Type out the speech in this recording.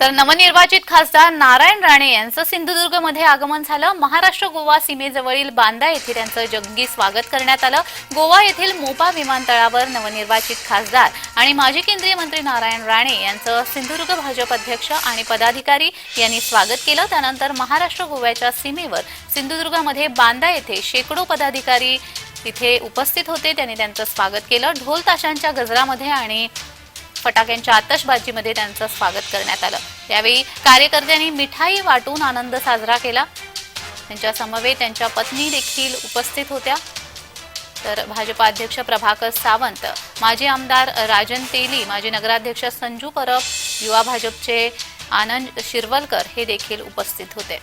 तर नवनिर्वाचित खासदार नारायण राणे यांचं सिंधुदुर्गमध्ये आगमन झालं. महाराष्ट्र गोवा सीमेजवळील बांदा येथे त्यांचं जंगी स्वागत करण्यात आलं. गोवा येथील मोपा विमानतळावर नवनिर्वाचित खासदार आणि माजी केंद्रीय मंत्री नारायण राणे यांचं सिंधुदुर्ग भाजप अध्यक्ष आणि पदाधिकारी यांनी स्वागत केलं. त्यानंतर महाराष्ट्र गोव्याच्या सीमेवर सिंधुदुर्गामध्ये बांदा येथे शेकडो पदाधिकारी तिथे उपस्थित होते. त्यांनी त्यांचं स्वागत केलं. ढोल ताशांच्या गजरामध्ये आणि फटाक्यांच्या आतषबाजीमध्ये त्यांचं स्वागत करण्यात आलं. यावेळी कार्यकर्त्यांनी मिठाई वाटून आनंद साजरा केला. त्यांच्या समवेत त्यांच्या पत्नी देखील उपस्थित होत्या. तर भाजपा अध्यक्ष प्रभाकर सावंत माजी आमदार राजन तेली माजी नगराध्यक्ष संजू परब युवा भाजपचे आनंद शिरवलकर हे देखील उपस्थित होते.